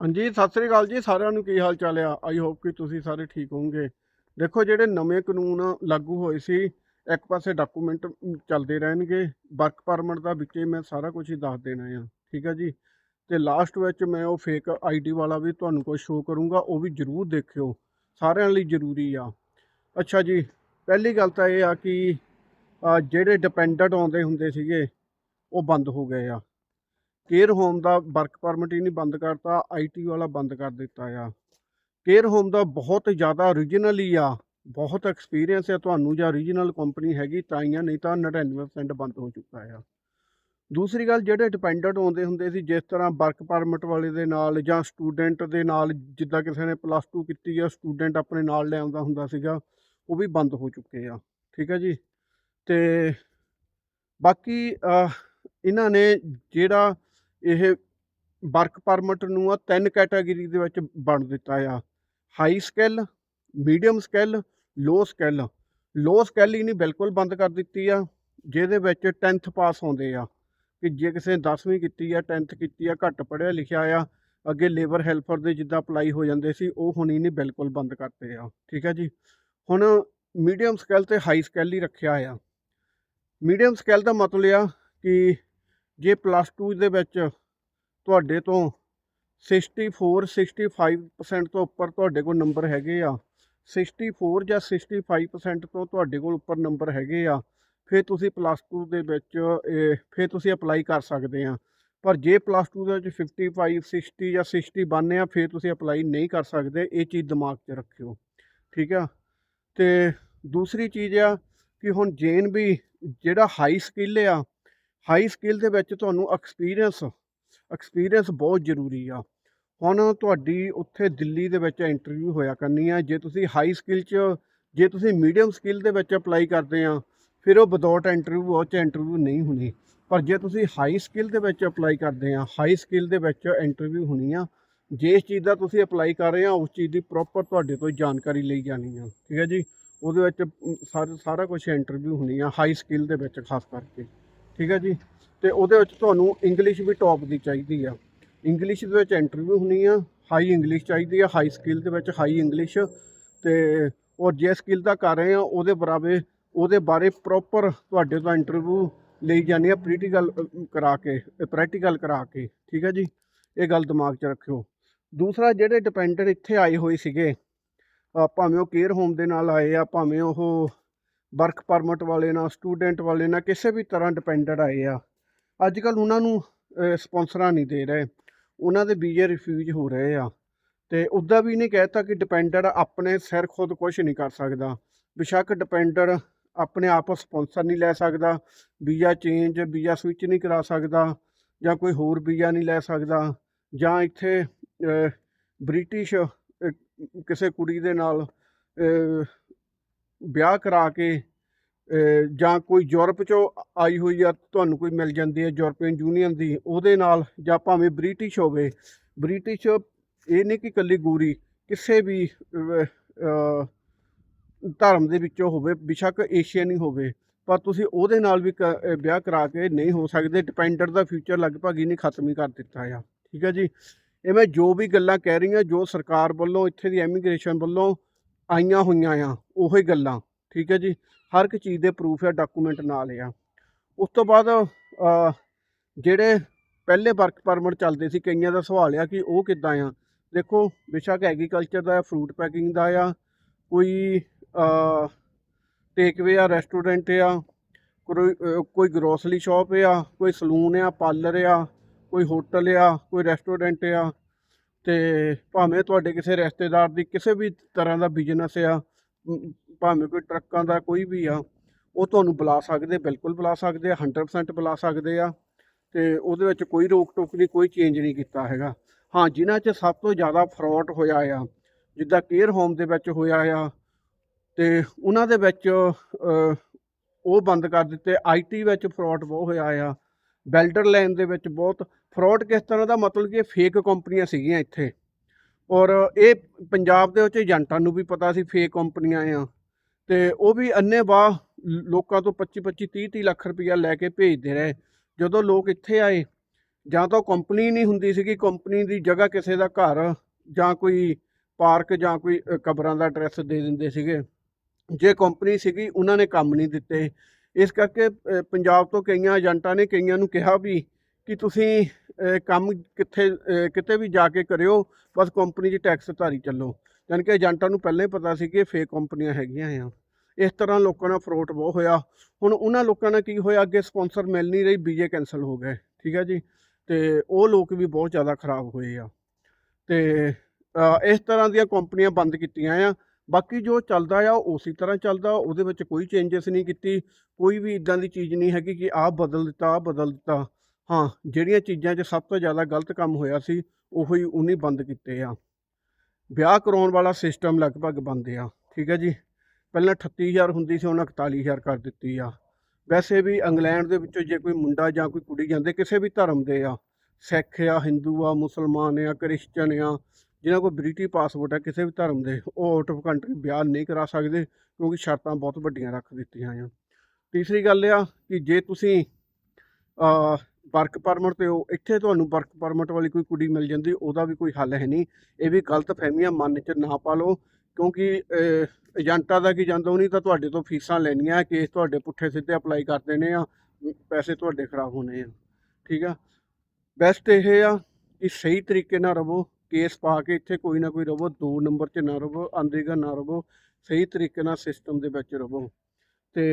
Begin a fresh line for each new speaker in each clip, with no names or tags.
ਹਾਂਜੀ ਸਤਿ ਸ੍ਰੀ ਅਕਾਲ ਜੀ, ਸਾਰਿਆਂ ਨੂੰ ਕੀ ਹਾਲ ਚਾਲ ਆ? ਆਈ ਹੋਪ ਕਿ ਤੁਸੀਂ ਸਾਰੇ ਠੀਕ ਹੋਵੋਗੇ। ਦੇਖੋ, ਜਿਹੜੇ ਨਵੇਂ ਕਾਨੂੰਨ ਲਾਗੂ ਹੋਏ ਸੀ, ਇੱਕ ਪਾਸੇ ਡਾਕੂਮੈਂਟ ਚੱਲਦੇ ਰਹਿਣਗੇ ਵਰਕ ਪਰਮਿਟ ਦਾ ਵਿੱਚ ਹੀ ਮੈਂ ਸਾਰਾ ਕੁਝ ਹੀ ਦੱਸ ਦੇਣਾ ਆ, ਠੀਕ ਆ ਜੀ? ਤੇ ਲਾਸਟ ਵਿੱਚ ਮੈਂ ਉਹ ਫੇਕ ਆਈਡੀ ਵਾਲਾ ਵੀ ਤੁਹਾਨੂੰ ਕੋਈ ਸ਼ੋਅ ਕਰੂੰਗਾ, ਉਹ ਵੀ ਜ਼ਰੂਰ ਦੇਖਿਓ, ਸਾਰਿਆਂ ਲਈ ਜ਼ਰੂਰੀ ਆ। ਅੱਛਾ ਜੀ, ਪਹਿਲੀ ਗੱਲ ਤਾਂ ਇਹ ਆ ਕਿ ਜਿਹੜੇ ਡਿਪੈਂਡੈਂਟ ਆਉਂਦੇ ਹੁੰਦੇ ਸੀਗੇ, ਉਹ ਬੰਦ ਹੋ ਗਏ ਆ। ਕੇਅਰ ਹੋਮ ਦਾ ਵਰਕ ਪਰਮਿਟ ਹੀ ਨਹੀਂ ਬੰਦ ਕਰਤਾ ਆਈਟੀ ਵਾਲਾ ਬੰਦ ਕਰ ਦਿੱਤਾ ਆ। ਕੇਅਰ ਹੋਮ ਦਾ ਬਹੁਤ ਜ਼ਿਆਦਾ ਓਰੀਜਨਲ ਹੀ ਆ, ਬਹੁਤ ਐਕਸਪੀਰੀਅੰਸ ਹੈ ਤੁਹਾਨੂੰ ਜਾਂ ਓਰੀਜਨਲ ਕੰਪਨੀ ਹੈਗੀ ਤਾਂ ਹੀ ਆ ਨਹੀਂ ਤਾਂ 99% ਬੰਦ ਹੋ ਚੁੱਕਾ ਆ। ਦੂਸਰੀ ਗੱਲ, ਜਿਹੜੇ ਡਿਪੈਂਡੈਂਟ ਆਉਂਦੇ ਹੁੰਦੇ ਸੀ, ਜਿਸ ਤਰ੍ਹਾਂ ਵਰਕ ਪਰਮਿਟ ਵਾਲੇ ਦੇ ਨਾਲ ਜਾਂ ਸਟੂਡੈਂਟ ਦੇ ਨਾਲ, ਜਿੱਦਾਂ ਕਿਸੇ ਨੇ ਪਲੱਸ 2 ਕੀਤੀ ਆ ਸਟੂਡੈਂਟ ਆਪਣੇ ਨਾਲ ਲੈ ਆਉਂਦਾ ਹੁੰਦਾ ਸੀਗਾ, ਉਹ ਵੀ ਬੰਦ ਹੋ ਚੁੱਕੇ ਆ। ਠੀਕ ਹੈ ਜੀ? ਤੇ ਬਾਕੀ ਇਹਨਾਂ ਨੇ ਜਿਹੜਾ ਇਹ ਵਰਕ ਪਰਮਿਟ ਨੂੰ ਆ ਤਿੰਨ ਕੈਟਾਗਰੀ ਦੇ ਵਿੱਚ ਵੰਡ ਦਿੱਤਾ ਆ। High skill, medium skill, low skill. Low skill ਹੀ ਨਹੀਂ, ਬਿਲਕੁਲ ਬੰਦ ਕਰ ਦਿੱਤੀ ਆ, ਜਿਹਦੇ ਵਿੱਚ 10th ਪਾਸ ਆਉਂਦੇ ਆ। ਕਿ ਜੇ ਕਿਸੇ ਨੇ 10ਵੀਂ ਕੀਤੀ ਆ 10th ਕੀਤੀ ਆ, ਘੱਟ ਪੜ੍ਹਿਆ ਲਿਖਿਆ ਆ, ਅੱਗੇ ਲੇਬਰ ਹੈਲਪਰ ਦੇ ਜਿੱਦਾਂ ਅਪਲਾਈ ਹੋ ਜਾਂਦੇ ਸੀ, ਉਹ ਹੁਣ ਹੀ ਨਹੀਂ ਬਿਲਕੁਲ ਬੰਦ ਕਰਤੇ ਆ। ਠੀਕ ਹੈ ਜੀ? ਹੁਣ ਮੀਡੀਅਮ ਸਕਿੱਲ ਤੇ ਹਾਈ ਸਕਿੱਲ ਹੀ ਰੱਖਿਆ ਆ। ਮੀਡੀਅਮ ਸਕਿੱਲ ਦਾ ਮਤਲਬ ਆ ਕਿ ਜੇ ਪਲੱਸ 2 ਦੇ ਵਿੱਚ ਤੁਹਾਡੇ ਤੋਂ 64 65% ਤੋਂ ਉੱਪਰ ਤੁਹਾਡੇ ਕੋਲ ਨੰਬਰ ਹੈਗੇ ਆ 64 ਜਾਂ 65% ਤੋਂ ਤੁਹਾਡੇ ਕੋਲ ਉੱਪਰ ਨੰਬਰ ਹੈਗੇ ਆ, ਫਿਰ ਤੁਸੀਂ ਪਲੱਸ 2 ਦੇ ਵਿੱਚ ਫਿਰ ਤੁਸੀਂ ਅਪਲਾਈ ਕਰ ਸਕਦੇ ਆ। ਪਰ ਜੇ ਪਲੱਸ 2 ਦੇ ਵਿੱਚ 55 60 ਜਾਂ 60 ਬਣਨੇ ਆ, ਫਿਰ ਤੁਸੀਂ ਅਪਲਾਈ ਨਹੀਂ ਕਰ ਸਕਦੇ, ਇਹ ਚੀਜ਼ ਦਿਮਾਗ 'ਚ ਰੱਖਿਓ। ਠੀਕ ਆ? ਤੇ ਦੂਸਰੀ ਚੀਜ਼ ਆ ਕਿ ਹੁਣ ਜੇਨ ਵੀ ਜਿਹੜਾ ਹਾਈ ਸਕਿੱਲ ਆ ਹਾਈ ਸਕਿੱਲ ਦੇ ਵਿੱਚ ਤੁਹਾਨੂੰ ਐਕਸਪੀਰੀਅੰਸ ਐਕਸਪੀਰੀਅੰਸ ਬਹੁਤ ਜ਼ਰੂਰੀ ਆ। ਹੁਣ ਤੁਹਾਡੀ ਉੱਥੇ ਦਿੱਲੀ ਦੇ ਵਿੱਚ ਇੰਟਰਵਿਊ ਹੋਇਆ ਕਰਨੀ ਆ। ਜੇ ਤੁਸੀਂ ਹਾਈ ਸਕਿੱਲ 'ਚ, ਜੇ ਤੁਸੀਂ ਮੀਡੀਅਮ ਸਕਿੱਲ ਦੇ ਵਿੱਚ ਅਪਲਾਈ ਕਰਦੇ ਆ, ਫਿਰ ਉਹ ਵਿਦਆਊਟ ਇੰਟਰਵਿਊ ਉਹ 'ਚ ਇੰਟਰਵਿਊ ਨਹੀਂ ਹੋਣੀ। ਪਰ ਜੇ ਤੁਸੀਂ ਹਾਈ ਸਕਿੱਲ ਦੇ ਵਿੱਚ ਅਪਲਾਈ ਕਰਦੇ ਆ ਹਾਈ ਸਕਿੱਲ ਦੇ ਵਿੱਚ ਇੰਟਰਵਿਊ ਹੋਣੀ ਆ, ਜਿਸ ਚੀਜ਼ ਦਾ ਤੁਸੀਂ ਅਪਲਾਈ ਕਰ ਰਹੇ ਆ, ਉਸ ਚੀਜ਼ ਦੀ ਪ੍ਰੋਪਰ ਤੁਹਾਡੇ ਤੋਂ ਜਾਣਕਾਰੀ ਲਈ ਜਾਣੀ ਆ। ਠੀਕ ਹੈ ਜੀ? ਉਹਦੇ ਵਿੱਚ, ਸਾਰਾ ਸਾਰਾ ਕੁਝ ਇੰਟਰਵਿਊ ਹੋਣੀ ਆ ਹਾਈ ਸਕਿੱਲ ਦੇ ਵਿੱਚ ਖਾਸ ਕਰਕੇ। ਠੀਕ ਹੈ ਜੀ? ਤੇ ਉਹਦੇ ਵਿੱਚ ਤੁਹਾਨੂੰ ਇੰਗਲਿਸ਼ ਵੀ ਟੌਪ ਦੀ ਚਾਹੀਦੀ ਆ। ਇੰਗਲਿਸ਼ ਦੇ ਵਿੱਚ ਇੰਟਰਵਿਊ ਹੋਣੀ ਆ ਹਾਈ ਇੰਗਲਿਸ਼ ਚਾਹੀਦੀ ਆ ਹਾਈ ਸਕਿੱਲ ਦੇ ਵਿੱਚ ਹਾਈ ਇੰਗਲਿਸ਼ ਤੇ ਔਰ ਜੇ ਸਕਿੱਲ ਦਾ ਕਰ ਰਹੇ ਆ, ਉਹਦੇ ਬਰਾਬਰ, ਉਹਦੇ ਬਾਰੇ ਪ੍ਰੋਪਰ ਤੁਹਾਡੇ ਤੋਂ ਇੰਟਰਵਿਊ ਲਈ ਜਾਣੀ ਆ ਪ੍ਰੈਕਟੀਕਲ ਕਰਾ ਕੇ ਪ੍ਰੈਕਟੀਕਲ ਕਰਾ ਕੇ, ਠੀਕ ਹੈ ਜੀ? ਇਹ ਗੱਲ ਦਿਮਾਗ 'ਚ ਰੱਖਿਓ। ਦੂਸਰਾ, ਜਿਹੜੇ ਡਿਪੈਂਡੈਂਟ ਇੱਥੇ ਆਏ ਹੋਏ ਸੀਗੇ ਭਾਵੇਂ ਉਹ ਕੇਅਰ ਹੋਮ ਦੇ ਨਾਲ ਆਏ ਆ, ਭਾਵੇਂ ਉਹ ਵਰਕ ਪਰਮਿਟ ਵਾਲੇ ਨਾ, ਸਟੂਡੈਂਟ ਵਾਲੇ ਨਾ, ਕਿਸੇ ਵੀ ਤਰ੍ਹਾਂ ਡਿਪੈਂਡੈਂਟ ਆਏ ਆ। ਅੱਜ ਕੱਲ ਉਹਨਾਂ ਨੂੰ ਸਪਾਂਸਰਾਂ ਨਹੀਂ ਦੇ ਰਹੇ। ਉਹਨਾਂ ਦੇ ਵੀਜ਼ੇ ਰਿਫਿਊਜ਼ ਹੋ ਰਹੇ ਆ। ਤੇ ਉੱਦਾਂ ਵੀ ਨਹੀਂ ਕਹਿਤਾ ਕਿ ਡਿਪੈਂਡੈਂਟ ਆਪਣੇ ਸਿਰ ਖੁਦ ਕੁਝ ਨਹੀਂ ਕਰ ਸਕਦਾ। ਬੇਸ਼ੱਕ ਡਿਪੈਂਡੈਂਟ ਆਪਣੇ ਆਪ ਸਪਾਂਸਰ ਨਹੀਂ ਲੈ ਸਕਦਾ। ਵੀਜ਼ਾ ਚੇਂਜ ਵੀਜ਼ਾ ਸਵਿਚ ਨਹੀਂ ਕਰਾ ਸਕਦਾ ਜਾਂ ਕੋਈ ਹੋਰ ਵੀਜ਼ਾ ਨਹੀਂ ਲੈ ਸਕਦਾ। ਜਾਂ ਇੱਥੇ ਬ੍ਰਿਟਿਸ਼ ਕਿਸੇ ਕੁੜੀ ਦੇ ਨਾਲ ਵਿਆਹ ਕਰਾ ਕੇ ਜਾਂ ਕੋਈ ਯੂਰਪ ਚੋਂ ਆਈ ਹੋਈ ਆ, ਤੁਹਾਨੂੰ ਕੋਈ ਮਿਲ ਜਾਂਦੀ ਹੈ ਯੂਰਪੀਅਨ ਯੂਨੀਅਨ ਦੀ, ਉਹਦੇ ਨਾਲ ਜਾਂ ਭਾਵੇਂ ਬ੍ਰਿਟਿਸ਼ ਹੋਵੇ, ਬ੍ਰਿਟਿਸ਼ ਇਹ ਨਹੀਂ ਕਿ ਇਕੱਲੀ ਗੂਰੀ, ਕਿਸੇ ਵੀ ਧਰਮ ਦੇ ਵਿੱਚੋਂ ਹੋਵੇ, ਬਿਸ਼ੱਕ ਏਸ਼ੀਅਨ ਹੀ ਹੋਵੇ, ਪਰ ਤੁਸੀਂ ਉਹਦੇ ਨਾਲ ਵੀ ਕ- ਵਿਆਹ ਕਰਾ ਕੇ ਨਹੀਂ ਹੋ ਸਕਦੇ ਡਿਪੈਂਡਰ ਦਾ ਫਿਊਚਰ ਲਗਭਗ ਹੀ ਨਹੀਂ ਖਤਮ ਹੀ ਕਰ ਦਿੱਤਾ ਆ, ਠੀਕ ਹੈ ਜੀ? ਇਹ ਮੈਂ ਜੋ ਵੀ ਗੱਲਾਂ ਕਹਿ ਰਹੀ ਹਾਂ, ਜੋ ਸਰਕਾਰ ਵੱਲੋਂ, ਇੱਥੇ ਦੀ ਐਮੀਗ੍ਰੇਸ਼ਨ ਵੱਲੋਂ ਆਈਆਂ ਹੋਈਆਂ ਆ, ਉਹੀ ਗੱਲਾਂ, ਠੀਕ ਹੈ ਜੀ? ਹਰ ਇੱਕ ਚੀਜ਼ ਦੇ ਪ੍ਰੂਫ ਆ ਡਾਕੂਮੈਂਟ ਨਾਲ ਆ। ਉਸ ਤੋਂ ਬਾਅਦ ਜਿਹੜੇ ਪਹਿਲੇ ਵਰਕ ਪਰਮਿਟ ਚੱਲਦੇ ਸੀ, ਕਈਆਂ ਦਾ ਸਵਾਲ ਆ ਕਿ ਉਹ ਕਿੱਦਾਂ ਆ? ਦੇਖੋ, ਬੇਸ਼ੱਕ ਐਗਰੀਕਲਚਰ ਦਾ ਆ ਫਰੂਟ ਪੈਕਿੰਗ ਦਾ ਆ, ਕੋਈ ਟੇਕਵੇ ਆ ਰੈਸਟੋਰੈਂਟ ਆ, ਕੋਈ ਕੋਈ ਗਰੋਸਰੀ ਸ਼ਾਪ ਆ, ਕੋਈ ਸਲੂਨ ਆ ਪਾਰਲਰ ਆ, ਕੋਈ ਹੋਟਲ ਆ, ਕੋਈ ਰੈਸਟੋਰੈਂਟ ਆ ਤੇ ਭਾਵੇਂ ਤੁਹਾਡੇ ਕਿਸੇ ਰਿਸ਼ਤੇਦਾਰ ਦੀ ਕਿਸੇ ਵੀ ਤਰ੍ਹਾਂ ਦਾ ਬਿਜ਼ਨਸ ਆ ਭਾਵੇਂ ਕੋਈ ਟਰੱਕਾਂ ਦਾ ਕੋਈ ਵੀ ਆ, ਉਹ ਤੁਹਾਨੂੰ ਬੁਲਾ ਸਕਦੇ, ਬਿਲਕੁਲ ਬੁਲਾ ਸਕਦੇ ਆ 100% ਬੁਲਾ ਸਕਦੇ ਆ, ਤੇ ਉਹਦੇ ਵਿੱਚ ਕੋਈ ਰੋਕ ਟੋਕ ਨਹੀਂ, ਕੋਈ ਚੇਂਜ ਨਹੀਂ ਕੀਤਾ ਹੈਗਾ। ਹਾਂ, ਜਿਨ੍ਹਾਂ 'ਚ ਸਭ ਤੋਂ ਜ਼ਿਆਦਾ ਫਰਾਡ ਹੋਇਆ ਆ, ਜਿੱਦਾਂ ਕੇਅਰ ਹੋਮ ਦੇ ਵਿੱਚ ਹੋਇਆ ਆ, ਤੇ ਉਹਨਾਂ ਦੇ ਵਿੱਚ ਉਹ ਬੰਦ ਕਰ ਦਿੱਤੇ ਆਈਟੀ ਵਿੱਚ ਫਰਾਡ ਬਹੁਤ ਹੋਇਆ ਆ ਬੈਲਡਰ ਲਾਈਨ ਦੇ ਵਿੱਚ ਬਹੁਤ ਫਰਾਡ ਕਿਸ ਤਰ੍ਹਾਂ ਦਾ? ਮਤਲਬ ਕਿ ਫੇਕ ਕੰਪਨੀਆਂ ਸੀਗੀਆਂ ਇੱਥੇ। ਔਰ ਇਹ ਪੰਜਾਬ ਦੇ ਵਿੱਚ ਏਜੰਟਾਂ ਨੂੰ ਵੀ ਪਤਾ ਸੀ ਫੇਕ ਕੰਪਨੀਆਂ ਆ। ਤੇ ਉਹ ਵੀ ਅੰਨੇ ਬਾਹ ਲੋਕਾਂ ਤੋਂ 25 25 30 30 ਲੱਖ ਰੁਪਈਆ ਲੈ ਕੇ ਭੇਜਦੇ ਰਹੇ। ਜਦੋਂ ਲੋਕ ਇੱਥੇ ਆਏ, ਜਾਂ ਤਾਂ ਕੰਪਨੀ ਨਹੀਂ ਹੁੰਦੀ ਸੀਗੀ, ਕੰਪਨੀ ਦੀ ਜਗ੍ਹਾ ਕਿਸੇ ਦਾ ਘਰ ਜਾਂ ਕੋਈ ਪਾਰਕ ਜਾਂ ਕੋਈ ਕਬਰਾਂ ਦਾ ਐਡਰੈਸ ਦੇ ਦਿੰਦੇ ਸੀਗੇ। ਜੇ ਕੰਪਨੀ ਸੀਗੀ, ਉਹਨਾਂ ਨੇ ਕੰਮ ਨਹੀਂ ਦਿੱਤੇ। ਇਸ ਕਰਕੇ ਪੰਜਾਬ ਤੋਂ ਕਈਆਂ ਏਜੰਟਾਂ ਨੇ ਕਈਆਂ ਨੂੰ ਕਿਹਾ ਵੀ ਕਿ ਤੁਸੀਂ ਕੰਮ ਕਿੱਥੇ ਕਿਤੇ ਵੀ ਜਾ ਕੇ ਕਰਿਓ, ਬਸ ਕੰਪਨੀ 'ਚ ਟੈਕਸ ਧਾਰੀ ਚੱਲੋ। ਯਾਨੀ ਕਿ ਏਜੰਟਾਂ ਨੂੰ ਪਹਿਲਾਂ ਹੀ ਪਤਾ ਸੀ ਕਿ ਇਹ ਫੇਕ ਕੰਪਨੀਆਂ ਹੈਗੀਆਂ ਆ। ਇਸ ਤਰ੍ਹਾਂ ਲੋਕਾਂ ਨਾਲ ਫਰੋਡ ਬਹੁਤ ਹੋਇਆ। ਹੁਣ ਉਹਨਾਂ ਲੋਕਾਂ ਨਾਲ ਕੀ ਹੋਇਆ? ਅੱਗੇ ਸਪਾਂਸਰ ਮਿਲ ਨਹੀਂ ਰਹੀ, ਵੀਜ਼ੇ ਕੈਨਸਲ ਹੋ ਗਏ। ਠੀਕ ਹੈ ਜੀ? ਤੇ ਉਹ ਲੋਕ ਵੀ ਬਹੁਤ ਜ਼ਿਆਦਾ ਖਰਾਬ ਹੋਏ ਆ। ਤੇ ਇਸ ਤਰ੍ਹਾਂ ਦੀਆਂ ਕੰਪਨੀਆਂ ਬੰਦ ਕੀਤੀਆਂ ਆ। ਬਾਕੀ ਜੋ ਚੱਲਦਾ ਆ, ਉਹ ਉਸੇ ਤਰ੍ਹਾਂ ਚੱਲਦਾ। ਉਹਦੇ ਵਿੱਚ ਕੋਈ ਚੇਂਜਸ ਨਹੀਂ ਕੀਤੀ। ਕੋਈ ਵੀ ਇਦਾਂ ਦੀ ਚੀਜ਼ ਨਹੀਂ ਹੈਗੀ ਕਿ ਆਹ ਬਦਲ ਦਿੱਤਾ, ਆਹ ਬਦਲ ਦਿੱਤਾ। ਹਾਂ, ਜਿਹੜੀਆਂ ਚੀਜ਼ਾਂ 'ਚ ਸਭ ਤੋਂ ਜ਼ਿਆਦਾ ਗਲਤ ਕੰਮ ਹੋਇਆ ਸੀ, ਉਹੀ ਹੀ ਉਹਨੇ ਬੰਦ ਕੀਤੇ ਆ। ਵਿਆਹ ਕਰਾਉਣ ਵਾਲਾ ਸਿਸਟਮ ਲਗਭਗ ਬੰਦ ਆ, ਠੀਕ ਹੈ ਜੀ? ਪਹਿਲਾਂ 38000 ਹੁੰਦੀ ਸੀ, ਹੁਣ 41000 ਕਰ ਦਿੱਤੀ ਆ। ਵੈਸੇ ਵੀ ਇੰਗਲੈਂਡ ਦੇ ਵਿੱਚੋਂ ਜੇ ਕੋਈ ਮੁੰਡਾ ਜਾਂ ਕੋਈ ਕੁੜੀ ਜਾਂਦੇ, ਕਿਸੇ ਵੀ ਧਰਮ ਦੇ ਆ। ਸਿੱਖ ਆ, ਹਿੰਦੂ ਆ, ਮੁਸਲਮਾਨ ਆ, ਕ੍ਰਿਸਚਨ ਆ ਜਿਨ੍ਹਾਂ ਕੋਲ ਬ੍ਰਿਟਿਸ਼ ਪਾਸਪੋਰਟ ਆ, ਕਿਸੇ ਵੀ ਧਰਮ ਦੇ, ਉਹ ਆਊਟ ਆਫ ਕੰਟਰੀ ਵਿਆਹ ਨਹੀਂ ਕਰਾ ਸਕਦੇ, ਕਿਉਂਕਿ ਸ਼ਰਤਾਂ ਬਹੁਤ ਵੱਡੀਆਂ ਰੱਖ ਦਿੱਤੀਆਂ ਆ। ਤੀਸਰੀ ਗੱਲ ਆ ਕਿ ਜੇ ਤੁਸੀਂ ਵਰਕ ਪਰਮਿਟ ਤੇ ਹੋ ਇੱਥੇ ਤੁਹਾਨੂੰ ਵਰਕ ਪਰਮਿਟ ਵਾਲੀ ਕੋਈ ਕੁੜੀ ਮਿਲ ਜਾਂਦੀ, ਉਹਦਾ ਵੀ ਕੋਈ ਹੱਲ ਹੈ ਨਹੀਂ। ਇਹ ਵੀ ਗਲਤ ਫਹਿਮੀਆਂ ਮਨ 'ਚ ਨਾ ਪਾ ਲਓ ਕਿਉਂਕਿ ਏਜੰਟਾਂ ਦਾ ਕੀ ਜਾਂਦਾ ਉਹ ਨਹੀਂ ਤਾਂ ਤੁਹਾਡੇ ਤੋਂ ਫੀਸਾਂ ਲੈਣੀਆਂ, ਕੇਸ ਤੁਹਾਡੇ ਪੁੱਠੇ ਸਿੱਧੇ ਅਪਲਾਈ ਕਰ ਦੇਣੇ ਆ, ਪੈਸੇ ਤੁਹਾਡੇ ਖਰਾਬ ਹੋਣੇ ਆ। ਠੀਕ ਆ? ਬੈਸਟ ਇਹ ਆ ਕਿ ਸਹੀ ਤਰੀਕੇ ਨਾਲ ਰਵੋ ਕੇਸ ਪਾ ਕੇ ਇੱਥੇ ਕੋਈ ਨਾ ਕੋਈ ਰਵੋ ਦੋ ਨੰਬਰ 'ਚ ਨਾ ਰਵੋ ਅੰਦੇਗਾ ਨਾ ਰਵੋ ਸਹੀ ਤਰੀਕੇ ਨਾਲ ਸਿਸਟਮ ਦੇ ਵਿੱਚ ਰਵੋ ਤੇ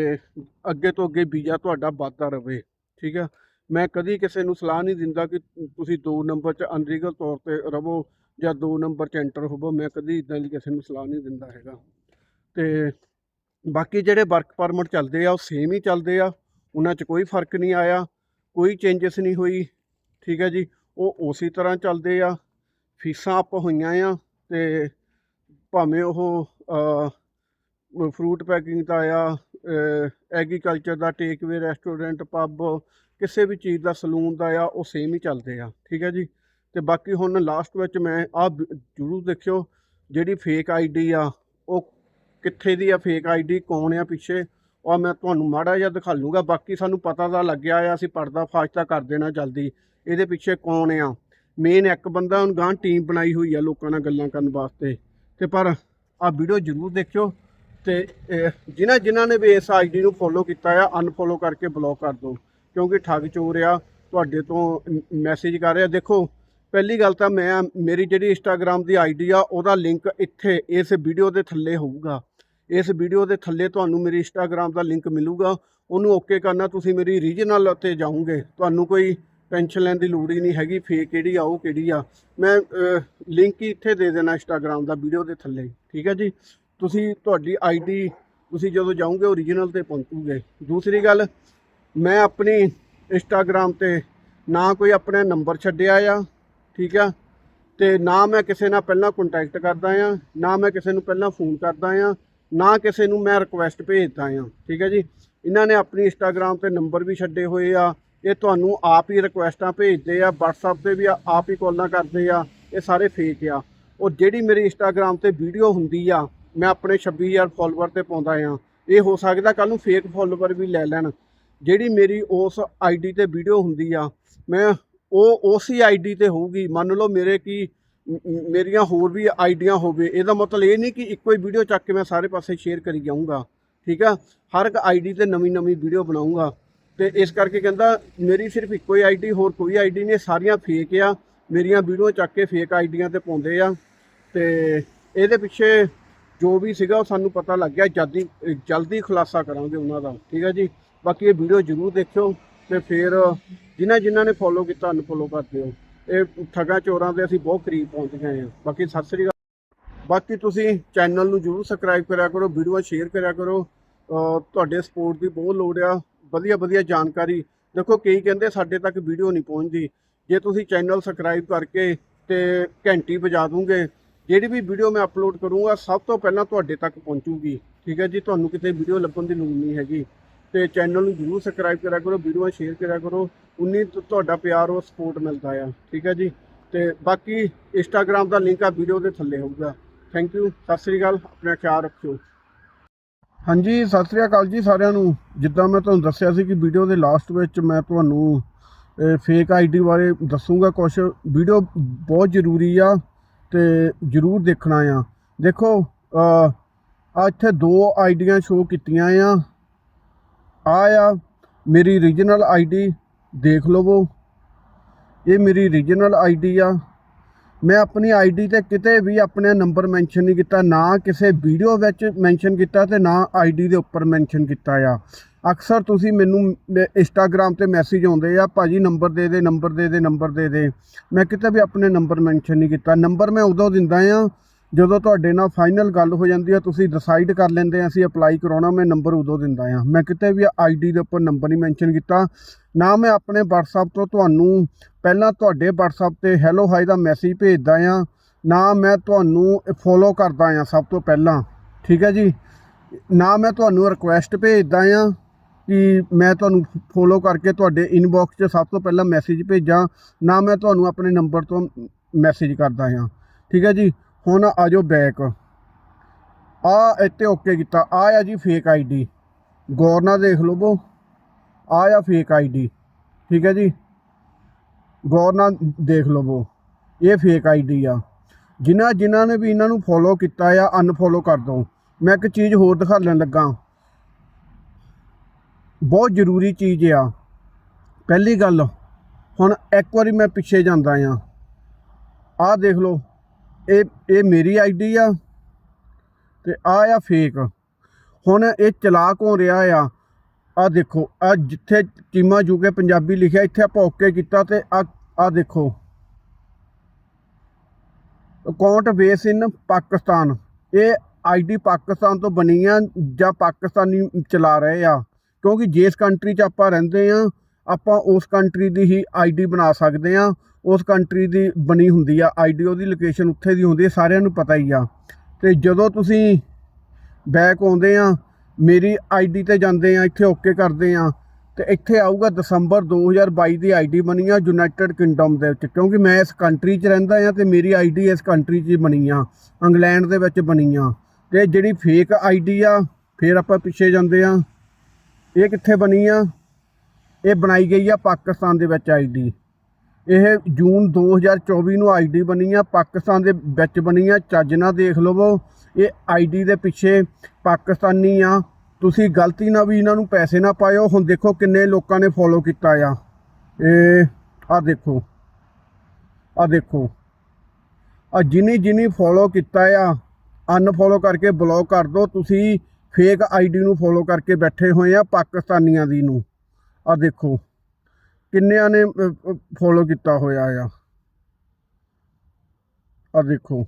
ਅੱਗੇ ਤੋਂ ਅੱਗੇ ਵੀਜ਼ਾ ਤੁਹਾਡਾ ਵੱਧਦਾ ਰਵੇ ਠੀਕ ਆ? ਮੈਂ ਕਦੀ ਕਿਸੇ ਨੂੰ ਸਲਾਹ ਨਹੀਂ ਦਿੰਦਾ ਕਿ ਤੁਸੀਂ ਦੋ ਨੰਬਰ 'ਚ ਅਨਲੀਗਲ ਤੌਰ ਤੇ ਰਵੋ ਜਾਂ ਦੋ ਨੰਬਰ 'ਚ ਐਂਟਰ ਹੋਵੋ, ਮੈਂ ਕਦੀ ਇਦਾਂ ਦੀ ਕਿਸੇ ਨੂੰ ਸਲਾਹ ਨਹੀਂ ਦਿੰਦਾ ਹੈਗਾ। ਤੇ ਬਾਕੀ ਜਿਹੜੇ ਵਰਕ ਪਰਮਿਟ ਚੱਲਦੇ ਆ, ਉਹ ਸੇਮ ਹੀ ਚੱਲਦੇ ਆ, ਉਹਨਾਂ 'ਚ ਕੋਈ ਫ਼ਰਕ ਨਹੀਂ ਆਇਆ, ਕੋਈ ਚੇਂਜਸ ਨਹੀਂ ਹੋਈ, ਠੀਕ ਹੈ ਜੀ, ਉਹ ਉਸੇ ਤਰ੍ਹਾਂ ਚੱਲਦੇ ਆ, ਫੀਸਾਂ ਅਪ ਹੋਈਆਂ ਆ ਤੇ ਭਾਵੇਂ ਉਹ ਫਰੂਟ ਪੈਕਿੰਗ ਦਾ ਆ ਐਗਰੀਕਲਚਰ ਦਾ ਟੇਕਵੇ ਰੈਸਟੋਰੈਂਟ ਪੱਬ ਕਿਸੇ ਵੀ ਚੀਜ਼ ਦਾ ਸਲੂਨ ਦਾ ਆ, ਉਹ ਸੇਮ ਹੀ ਚੱਲਦੇ ਆ, ਠੀਕ ਹੈ ਜੀ? ਤੇ ਬਾਕੀ ਹੁਣ ਲਾਸਟ ਵਿੱਚ ਮੈਂ ਆ ਜ਼ਰੂਰ ਦੇਖਿਓ, ਜਿਹੜੀ ਫੇਕ ਆਈਡੀ ਆ, ਉਹ ਕਿੱਥੇ ਦੀ ਆ ਫੇਕ ਆਈਡੀ ਕੌਣ ਆ ਪਿੱਛੇ? ਉਹ ਮੈਂ ਤੁਹਾਨੂੰ ਮਾੜਾ ਜਿਹਾ ਦਿਖਾ ਲੂੰਗਾ ਬਾਕੀ ਸਾਨੂੰ ਪਤਾ ਤਾਂ ਲੱਗਿਆ ਆ, ਅਸੀਂ ਪਰਦਾ ਫਾਸ਼ ਕਰ ਦੇਣਾ ਜਲਦੀ, ਇਹਦੇ ਪਿੱਛੇ ਕੌਣ ਆ? ਮੇਨ ਇੱਕ ਬੰਦਾ ਹੁਣ ਗਾਂ ਟੀਮ ਬਣਾਈ ਹੋਈ ਆ ਲੋਕਾਂ ਨਾਲ ਗੱਲਾਂ ਕਰਨ ਵਾਸਤੇ, ਤੇ ਪਰ ਆ ਵੀਡੀਓ ਜ਼ਰੂਰ ਦੇਖਿਓ ਤੇ, ਇਹ, ਜਿਨ੍ਹਾਂ ਜਿਨ੍ਹਾਂ ਨੇ ਵੀ ਇਸ ਆਈਡੀ ਨੂੰ ਫੋਲੋ ਕੀਤਾ ਆ ਅਨਫੋਲੋ ਕਰਕੇ ਬਲੌਕ ਕਰ ਦਿਓ। ਕਿਉਂਕਿ ਠੱਗ ਚੋਰ ਆ, ਤੁਹਾਡੇ ਤੋਂ ਮੈਸੇਜ ਕਰ ਰਿਹਾ। ਦੇਖੋ, ਪਹਿਲੀ ਗੱਲ ਤਾਂ ਮੈਂ, ਮੇਰੀ ਜਿਹੜੀ ਇੰਸਟਾਗ੍ਰam ਦੀ ਆਈਡੀ ਆ, ਉਹਦਾ ਲਿੰਕ ਇੱਥੇ, ਇਸ ਵੀਡੀਓ ਦੇ ਥੱਲੇ ਹੋਊਗਾ। ਇਸ ਵੀਡੀਓ ਦੇ ਥੱਲੇ ਤੁਹਾਨੂੰ ਮੇਰੀ ਇੰਸਟਾਗ੍ਰam ਦਾ ਲਿੰਕ ਮਿਲੂਗਾ। ਉਹਨੂੰ ਓਕੇ ਕਰਨਾ, ਤੁਸੀਂ ਮੇਰੀ ਰੀਜਨਲ ਉੱਤੇ ਜਾਓਗੇ। ਤੁਹਾਨੂੰ ਕੋਈ ਟੈਨਸ਼ਨ ਲੈਣ ਦੀ ਲੋੜ ਹੀ ਨਹੀਂ ਹੈਗੀ ਫੇਕ ਕਿਹੜੀ ਆ, ਉਹ ਕਿਹੜੀ ਆ। ਮੈਂ ਲਿੰਕ ਹੀ ਇੱਥੇ ਦੇ ਦੇਣਾ ਇੰਸਟਾਗ੍ਰam ਦਾ ਵੀਡੀਓ ਦੇ ਥੱਲੇ। ਠੀਕ ਹੈ ਜੀ? ਤੁਸੀਂ ਤੁਹਾਡੀ ਆਈਡੀ ਤੁਸੀਂ ਜਦੋਂ ਜਾਓਗੇ ਓਰੀਜਨਲ ਤੇ ਪਹੁੰਚੂਗੇ। ਦੂਸਰੀ ਗੱਲ, ਮੈਂ ਆਪਣੀ ਇੰਸਟਾਗ੍ਰam ਤੇ ਨਾ ਕੋਈ ਆਪਣਾ ਨੰਬਰ ਛੱਡਿਆ ਆ, ਠੀਕ ਆ? ਤੇ ਨਾ ਮੈਂ ਕਿਸੇ ਨਾਲ ਪਹਿਲਾਂ ਕੰਟੈਕਟ ਕਰਦਾ ਆ, ਨਾ ਮੈਂ ਕਿਸੇ ਨੂੰ ਪਹਿਲਾਂ ਫੋਨ ਕਰਦਾ ਆ, ਨਾ ਕਿਸੇ ਨੂੰ ਮੈਂ ਰਿਕੁਐਸਟ ਭੇਜਦਾ ਆ, ਠੀਕ ਹੈ ਜੀ? ਇਹਨਾਂ ਨੇ ਆਪਣੀ ਇੰਸਟਾਗ੍ਰam ਤੇ ਨੰਬਰ ਵੀ ਛੱਡੇ ਹੋਏ ਆ, ਇਹ ਤੁਹਾਨੂੰ ਆਪ ਹੀ ਰਿਕੁਐਸਟਾਂ ਭੇਜਦੇ ਆ, WhatsApp ਤੇ ਵੀ ਆਪ ਹੀ ਕਾਲਾਂ ਕਰਦੇ ਆ, ਇਹ ਸਾਰੇ ਫੇਕ ਆ। ਉਹ ਜਿਹੜੀ ਮੇਰੀ ਇੰਸਟਾਗ੍ਰam ਤੇ ਵੀਡੀਓ ਹੁੰਦੀ ਆ ਮੈਂ ਆਪਣੇ 26000 ਫਾਲੋਅਰ ਤੇ ਪਾਉਂਦਾ ਆ। ਇਹ ਹੋ ਸਕਦਾ ਕੱਲ ਨੂੰ ਫੇਕ ਫਾਲੋਅਰ ਵੀ ਲੈ ਲੈਣ। ਜਿਹੜੀ ਮੇਰੀ ਉਸ ਆਈਡੀ ਤੇ ਵੀਡੀਓ ਹੁੰਦੀ ਆ, ਮੈਂ ਉਹ ਉਸੇ ਆਈਡੀ ਤੇ ਹੋਊਗੀ। ਮੰਨ ਲਓ ਮੇਰੇ ਕੀ ਮੇਰੀਆਂ ਹੋਰ ਵੀ ਆਈਡੀਆਂ ਹੋਵੇ, ਇਹਦਾ ਮਤਲਬ ਇਹ ਨਹੀਂ ਕਿ ਇੱਕੋ ਹੀ ਵੀਡੀਓ ਚੱਕ ਕੇ ਮੈਂ ਸਾਰੇ ਪਾਸੇ ਸ਼ੇਅਰ ਕਰੀ ਜਾਊਂਗਾ। ਠੀਕ ਆ? ਹਰ ਇੱਕ ਆਈਡੀ ਤੇ ਨਵੀਂ ਨਵੀਂ ਵੀਡੀਓ ਬਣਾਉਂਗਾ ਤੇ ਇਸ ਕਰਕੇ ਕਹਿੰਦਾ, ਮੇਰੀ ਸਿਰਫ ਇੱਕੋ ਹੀ ਆਈਡੀ ਹੋਰ ਕੋਈ ਆਈਡੀ ਨਹੀਂ। ਸਾਰੀਆਂ ਫੇਕ ਆ। ਮੇਰੀਆਂ ਵੀਡੀਓ ਚੱਕ ਕੇ ਫੇਕ ਆਈਡੀਆਂ ਤੇ ਪਾਉਂਦੇ ਆ। ਤੇ ਇਹਦੇ ਪਿੱਛੇ ਜੋ ਵੀ ਸੀਗਾ ਉਹ ਸਾਨੂੰ ਪਤਾ ਲੱਗ ਗਿਆ, ਜਲਦੀ ਜਲਦੀ ਖੁਲਾਸਾ ਕਰਾਂਗੇ ਉਹਨਾਂ ਦਾ। ਠੀਕ ਹੈ ਜੀ? ਬਾਕੀ ਇਹ ਵੀਡੀਓ ਜ਼ਰੂਰ ਦੇਖਿਓ ਤੇ ਫਿਰ ਜਿਨ੍ਹਾਂ ਜਿਨ੍ਹਾਂ ਨੇ ਫੋਲੋ ਕੀਤਾ ਅਨਫੋਲੋ ਕਰ ਦਿਓ। ਇਹ ਠੱਗਾ ਚੋਰਾਂ ਦੇ ਅਸੀਂ ਬਹੁਤ ਕਰੀਬ ਪਹੁੰਚ ਗਏ ਹਾਂ। ਬਾਕੀ ਸਤਿ ਸ੍ਰੀ ਅਕਾਲ। ਬਾਕੀ ਤੁਸੀਂ ਚੈਨਲ ਨੂੰ ਜ਼ਰੂਰ ਸਬਸਕ੍ਰਾਈਬ ਕਰਿਆ ਕਰੋ ਵੀਡੀਓ ਸ਼ੇਅਰ ਕਰਿਆ ਕਰੋ। ਤੁਹਾਡੇ ਸਪੋਰਟ ਦੀ ਬਹੁਤ ਲੋੜ ਆ। ਵਧੀਆ ਵਧੀਆ ਜਾਣਕਾਰੀ। ਦੇਖੋ, ਕਈ ਕਹਿੰਦੇ ਸਾਡੇ ਤੱਕ ਵੀਡੀਓ ਨਹੀਂ ਪਹੁੰਚਦੀ। ਜੇ ਤੁਸੀਂ ਚੈਨਲ ਸਬਸਕ੍ਰਾਈਬ ਕਰਕੇ ਤੇ ਘੰਟੀ ਵਜਾ ਦੂੰਗੇ ਜਿਹੜੀ ਵੀ ਵੀਡੀਓ ਮੈਂ ਅਪਲੋਡ ਕਰੂੰਗਾ, ਸਭ ਤੋਂ ਪਹਿਲਾਂ ਤੁਹਾਡੇ ਤੱਕ ਪਹੁੰਚੂਗੀ। ਠੀਕ ਹੈ ਜੀ? ਤੁਹਾਨੂੰ ਕਿਤੇ ਵੀਡੀਓ ਲੱਭਣ ਦੀ ਲੋੜ ਨਹੀਂ ਹੈਗੀ। ਤੇ ਚੈਨਲ ਨੂੰ ਜਰੂਰ ਸਬਸਕ੍ਰਾਈਬ ਕਰਿਆ ਕਰੋ ਵੀਡੀਓ ਸ਼ੇਅਰ ਕਰਿਆ ਕਰੋ। ਉਨੀ ਤੁਹਾਡਾ ਪਿਆਰ ਔਰ ਸਪੋਰਟ ਮਿਲਦਾ ਆ। ਠੀਕ ਹੈ ਜੀ? ਤੇ ਬਾਕੀ ਇੰਸਟਾਗ੍ਰam ਦਾ ਲਿੰਕ ਆ ਵੀਡੀਓ ਦੇ ਥੱਲੇ ਹੋਊਗਾ। ਥੈਂਕ ਯੂ ਸਤਿ ਸ੍ਰੀ ਅਕਾਲ। ਆਪਣਾ ਖਿਆਲ ਰੱਖਿਓ। ਹਾਂਜੀ, ਸਤਿ ਸ੍ਰੀ ਅਕਾਲ ਜੀ ਸਾਰਿਆਂ ਨੂੰ। ਜਿੱਦਾਂ ਮੈਂ ਤੁਹਾਨੂੰ ਦੱਸਿਆ ਸੀ ਕਿ ਵੀਡੀਓ ਦੇ ਲਾਸਟ ਵਿੱਚ ਮੈਂ ਤੁਹਾਨੂੰ ਫੇਕ ਆਈਡੀ ਬਾਰੇ ਦੱਸੂਗਾ ਕੁਝ ਵੀਡੀਓ ਬਹੁਤ ਜ਼ਰੂਰੀ ਆ। ਤੇ ਜ਼ਰੂਰ ਦੇਖਣਾ ਆ। ਦੇਖੋ ਅ, ਆ ਇੱਥੇ ਦੋ ਆਈਡੀਆਂ ਸ਼ੋ ਕੀਤੀਆਂ ਆ। ਆ ਆ ਮੇਰੀ ਰੀਜਨਲ ਆਈਡੀ ਦੇਖ ਲਵੋ। ਇਹ ਮੇਰੀ ਰੀਜਨਲ ਆਈਡੀ ਆ। ਮੈਂ ਆਪਣੀ ਆਈਡੀ ਤੇ ਕਿਤੇ ਵੀ ਆਪਣੇ ਨੰਬਰ ਮੈਂਸ਼ਨ ਨਹੀਂ ਕੀਤਾ ਨਾ ਕਿਸੇ ਵੀਡੀਓ ਵਿੱਚ ਮੈਂਸ਼ਨ ਕੀਤਾ ਤੇ ਨਾ ਆਈਡੀ ਦੇ ਉੱਪਰ ਮੈਂਸ਼ਨ ਕੀਤਾ ਆ। ਅਕਸਰ ਤੁਸੀਂ ਮੈਨੂੰ ਇੰਸਟਾਗ੍ਰam ਤੇ ਮੈਸੇਜ ਆਉਂਦੇ ਆ, ਭਾਜੀ ਨੰਬਰ ਦੇ ਦੇ ਨੰਬਰ ਦੇ ਦੇ ਨੰਬਰ ਦੇ ਦੇ। ਮੈਂ ਕਿਤੇ ਵੀ ਆਪਣੇ ਨੰਬਰ ਮੈਂਸ਼ਨ ਨਹੀਂ ਕੀਤਾ। ਨੰਬਰ ਮੈਂ ਉਦੋਂ ਦਿੰਦਾ ਆ, ਜਦੋਂ ਤੁਹਾਡੇ ਨਾਲ ਫਾਈਨਲ ਗੱਲ ਹੋ ਜਾਂਦੀ ਆ, ਤੁਸੀਂ ਡਿਸਾਈਡ ਕਰ ਲੈਂਦੇ ਆ, ਅਸੀਂ ਅਪਲਾਈ ਕਰਾਉਣਾ, ਮੈਂ ਨੰਬਰ ਉਦੋਂ ਦਿੰਦਾ ਆ। ਮੈਂ ਕਿਤੇ ਵੀ ਆਈਡੀ ਦੇ ਉੱਪਰ ਨੰਬਰ ਨਹੀਂ ਮੈਂਸ਼ਨ ਕੀਤਾ। ਨਾ ਮੈਂ ਆਪਣੇ WhatsApp ਤੋਂ ਤੁਹਾਨੂੰ, ਪਹਿਲਾਂ ਤੁਹਾਡੇ WhatsApp ਤੇ ਹੈਲੋ ਹਾਈ ਦਾ ਮੈਸੇਜ ਭੇਜਦਾ ਆ, ਨਾ ਮੈਂ ਤੁਹਾਨੂੰ ਫੋਲੋ ਕਰਦਾ ਆ ਸਭ ਤੋਂ ਪਹਿਲਾਂ। ਠੀਕ ਹੈ ਜੀ? ਨਾ ਮੈਂ ਤੁਹਾਨੂੰ ਰਿਕੁਐਸਟ ਭੇਜਦਾ ਆ ਕਿ ਮੈਂ ਤੁਹਾਨੂੰ ਫੋਲੋ ਕਰਕੇ ਤੁਹਾਡੇ ਇਨਬਾਕਸ 'ਚ ਸਭ ਤੋਂ ਪਹਿਲਾਂ ਮੈਸੇਜ ਭੇਜਾਂ, ਨਾ ਮੈਂ ਤੁਹਾਨੂੰ ਆਪਣੇ ਨੰਬਰ ਤੋਂ ਮੈਸੇਜ ਕਰਦਾ ਹਾਂ। ਠੀਕ ਹੈ ਜੀ? ਹੁਣ ਆ ਜਾਓ ਬੈਕ ਆ ਇੱਥੇ ਓਕੇ ਕੀਤਾ। ਆ ਆ ਜੀ ਫੇਕ ਆਈਡੀ ਗੌਰ ਨਾਲ ਦੇਖ ਲਵੋ ਆ ਆ ਫੇਕ ਆਈਡੀ ਠੀਕ ਹੈ ਜੀ? ਗੌਰ ਨਾਲ ਦੇਖ ਲਵੋ ਇਹ ਫੇਕ ਆਈਡੀ ਆ। ਜਿਨ੍ਹਾਂ ਜਿਨ੍ਹਾਂ ਨੇ ਵੀ ਇਹਨਾਂ ਨੂੰ ਫੋਲੋ ਕੀਤਾ ਆ ਅਨਫੋਲੋ ਕਰ ਦਿਓ ਮੈਂ ਇੱਕ ਚੀਜ਼ ਹੋਰ ਦਿਖਾਉਣ ਲੱਗਾ। ਬਹੁਤ ਜ਼ਰੂਰੀ ਚੀਜ਼ ਆ। ਪਹਿਲੀ ਗੱਲ, ਹੁਣ ਇੱਕ ਵਾਰੀ ਮੈਂ ਪਿੱਛੇ ਜਾਂਦਾ ਆ। ਆਹ ਦੇਖ ਲਓ, ਇਹ ਇਹ ਮੇਰੀ ਆਈਡੀ ਆ ਤੇ ਆ ਆ ਫੇਕ ਹੁਣ ਇਹ ਚਲਾਕ ਹੋ ਰਿਹਾ ਆ। ਆ ਦੇਖੋ ਆ ਜਿੱਥੇ ਚੀਮਾ ਜੂਕੇ ਪੰਜਾਬੀ ਲਿਖਿਆ, ਇੱਥੇ ਆਪਾਂ ਓਕੇ ਕੀਤਾ ਤੇ ਆ ਆ ਦੇਖੋ। ਅਕਾਊਂਟ ਬੇਸ ਇਨ ਪਾਕਿਸਤਾਨ ਇਹ ਆਈਡੀ ਪਾਕਿਸਤਾਨ ਤੋਂ ਬਣੀ ਆ ਜਾਂ ਪਾਕਿਸਤਾਨੀ ਚਲਾ ਰਹੇ ਆ। ਕਿਉਂਕਿ ਜਿਸ ਕੰਟਰੀ 'ਚ ਆਪਾਂ ਰਹਿੰਦੇ ਆ ਆਪਾਂ ਉਸ ਕੰਟਰੀ ਦੀ ਹੀ ਆਈਡੀ ਬਣਾ ਸਕਦੇ ਆ ਉਸ ਕੰਟਰੀ ਦੀ ਬਣੀ ਹੁੰਦੀ ਆ ਆਈਡੀ ਉਹਦੀ ਲੋਕੇਸ਼ਨ ਉੱਥੇ ਦੀ ਹੁੰਦੀ ਹੈ ਸਾਰਿਆਂ ਨੂੰ ਪਤਾ ਹੀ ਆ। ਤੇ ਜਦੋਂ ਤੁਸੀਂ ਬੈਕ ਆਉਂਦੇ ਆ, ਮੇਰੀ ਆਈਡੀ ਤੇ ਜਾਂਦੇ ਆ, ਇੱਥੇ ਓਕੇ ਕਰਦੇ ਆ, ਤੇ ਇੱਥੇ ਆਊਗਾ ਦਸੰਬਰ 2022 ਦੀ ਆਈਡੀ ਬਣੀ ਆ ਯੂਨਾਈਟਿਡ ਕਿੰਗਡਮ ਦੇ ਵਿੱਚ। ਕਿਉਂਕਿ ਮੈਂ ਇਸ ਕੰਟਰੀ 'ਚ ਰਹਿੰਦਾ ਆ ਤੇ ਮੇਰੀ ਆਈਡੀ ਇਸ ਕੰਟਰੀ 'ਚ ਬਣੀ ਆ ਇੰਗਲੈਂਡ ਦੇ ਵਿੱਚ ਬਣੀ ਆ। ਤੇ ਜਿਹੜੀ ਫੇਕ ਆਈਡੀ ਆ, ਫਿਰ ਆਪਾਂ ਪਿੱਛੇ ਜਾਂਦੇ ਆ। ਇਹ ਕਿੱਥੇ ਬਣੀ ਆ? ਇਹ ਬਣਾਈ ਗਈ ਆ ਪਾਕਿਸਤਾਨ ਦੇ ਵਿੱਚ ਆਈਡੀ ਇਹ ਜੂਨ 2024 ਨੂੰ ਆਈਡੀ ਬਣੀ ਆ, ਪਾਕਿਸਤਾਨ ਦੇ ਵਿੱਚ ਬਣੀ ਆ। ਚੱਜ ਨਾ ਦੇਖ ਲਵੋ, ਇਹ ਆਈਡੀ ਦੇ ਪਿੱਛੇ ਪਾਕਿਸਤਾਨੀ ਆ। ਤੁਸੀਂ ਗਲਤੀ ਨਾਲ ਵੀ ਇਹਨਾਂ ਨੂੰ ਪੈਸੇ ਨਾ ਪਾਇਓ। ਹੁਣ ਦੇਖੋ ਕਿੰਨੇ ਲੋਕਾਂ ਨੇ ਫੋਲੋ ਕੀਤਾ ਆ। ਇਹ ਆ ਦੇਖੋ ਆ ਦੇਖੋ। ਆ ਜਿਨੀ ਜਿਨੀ ਫੋਲੋ ਕੀਤਾ ਆ ਅਨਫੋਲੋ ਕਰਕੇ ਬਲੌਕ ਕਰ ਦਿਓ। ਤੁਸੀਂ ਫੇਕ ਆਈਡੀ ਨੂੰ ਫੋਲੋ ਕਰਕੇ ਬੈਠੇ ਹੋਏ ਆ ਪਾਕਿਸਤਾਨੀਆਂ ਦੀ ਨੂੰ। ਆ ਦੇਖੋ, ਕਿੰਨਿਆਂ ਨੇ ਫੋਲੋ ਕੀਤਾ ਹੋਇਆ ਆ। ਆ ਦੇਖੋ,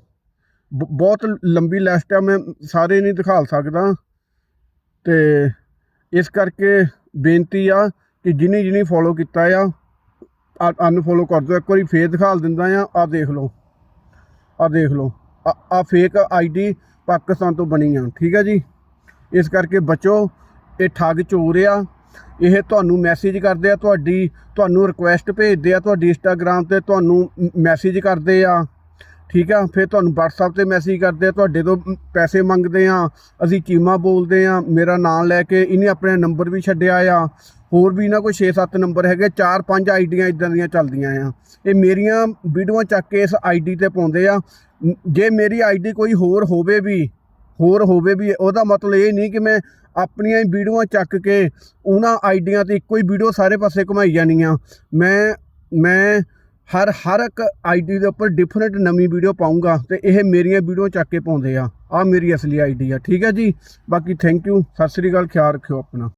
ਬ- ਬਹੁਤ ਲੰਬੀ ਲਿਸਟ ਆ, ਮੈਂ ਸਾਰੇ ਨਹੀਂ ਦਿਖਾ ਸਕਦਾ। ਤੇ ਇਸ ਕਰਕੇ ਬੇਨਤੀ ਆ ਕਿ ਜਿਨੀ ਜਿਨੀ ਫੋਲੋ ਕੀਤਾ ਆ ਅਨਫੋਲੋ ਕਰ ਦਿਓ ਇੱਕ ਵਾਰੀ ਫੇਰ ਦਿਖਾ ਦਿੰਦਾ ਆ ਆ ਦੇਖ ਲਓ। ਆ ਦੇਖ ਲਓ। ਆ ਫੇਕ ਆਈਡੀ ਪਾਕਿਸਤਾਨ ਤੋਂ ਬਣੀ ਆ। ਠੀਕ ਹੈ ਜੀ? ਇਸ ਕਰਕੇ ਬਚੋ, ਇਹ ਠੱਗ ਚੋਰ ਆ। ਇਹ ਤੁਹਾਨੂੰ ਮੈਸੇਜ ਕਰਦੇ ਆ, ਤੁਹਾਡੀ, ਤੁਹਾਨੂੰ ਰਿਕੁਐਸਟ ਭੇਜਦੇ ਆ, ਤੁਹਾਡੀ ਇੰਸਟਾਗ੍ਰam ਤੇ ਤੁਹਾਨੂੰ ਮੈਸੇਜ ਕਰਦੇ ਆ। ਠੀਕ ਆ? ਫਿਰ ਤੁਹਾਨੂੰ WhatsApp ਤੇ ਮੈਸੇਜ ਕਰਦੇ ਆ, ਤੁਹਾਡੇ ਤੋਂ ਪੈਸੇ ਮੰਗਦੇ ਆ, ਅਸੀਂ ਚੀਮਾ ਬੋਲਦੇ ਆ, ਮੇਰਾ ਨਾਮ ਲੈ ਕੇ ਇਹਨੇ ਆਪਣੇ ਨੰਬਰ ਵੀ ਛੱਡਿਆ ਆ। ਹੋਰ ਵੀ ਇਹਨਾਂ ਕੋਲ 6-7 ਨੰਬਰ ਹੈਗੇ 4-5 ਆਈਡੀਆਂ ਇਦਾਂ ਦੀਆਂ ਚੱਲਦੀਆਂ ਆ। ਇਹ ਮੇਰੀਆਂ ਵੀਡੀਓਆਂ ਚੱਕ ਕੇ ਇਸ ਆਈਡੀ ਤੇ ਪਾਉਂਦੇ ਆ। ਜੇ ਮੇਰੀ ਆਈਡੀ ਕੋਈ ਹੋਰ ਹੋਵੇ ਵੀ ਹੋਰ ਹੋਵੇ ਵੀ ਉਹਦਾ ਮਤਲਬ ਇਹ ਨਹੀਂ ਕਿ ਮੈਂ ਆਪਣੀਆਂ ਹੀ ਵੀਡੀਓਆਂ ਚੱਕ ਕੇ ਉਹਨਾਂ ਆਈਡੀਆਂ ਤੇ ਇੱਕੋ ਹੀ ਵੀਡੀਓ ਸਾਰੇ ਪਾਸੇ ਘੁਮਾਈ ਜਾਣੀਆਂ। ਮੈਂ ਮੈਂ ਹਰ ਹਰ ਇੱਕ ਆਈਡੀ ਦੇ ਉੱਪਰ ਡਿਫਰੈਂਟ ਨਵੀਂ ਵੀਡੀਓ ਪਾਉਂਗਾ ਤੇ ਇਹ ਮੇਰੀਆਂ ਵੀਡੀਓ ਚੱਕ ਕੇ ਪਾਉਂਦੇ ਆ। ਆ ਮੇਰੀ ਅਸਲੀ ਆਈਡੀ ਆ। ਠੀਕ ਹੈ ਜੀ? ਬਾਕੀ ਥੈਂਕ ਯੂ ਸਤਿ ਸ੍ਰੀ ਅਕਾਲ। ਖਿਆਲ ਰੱਖਿਓ ਆਪਣਾ।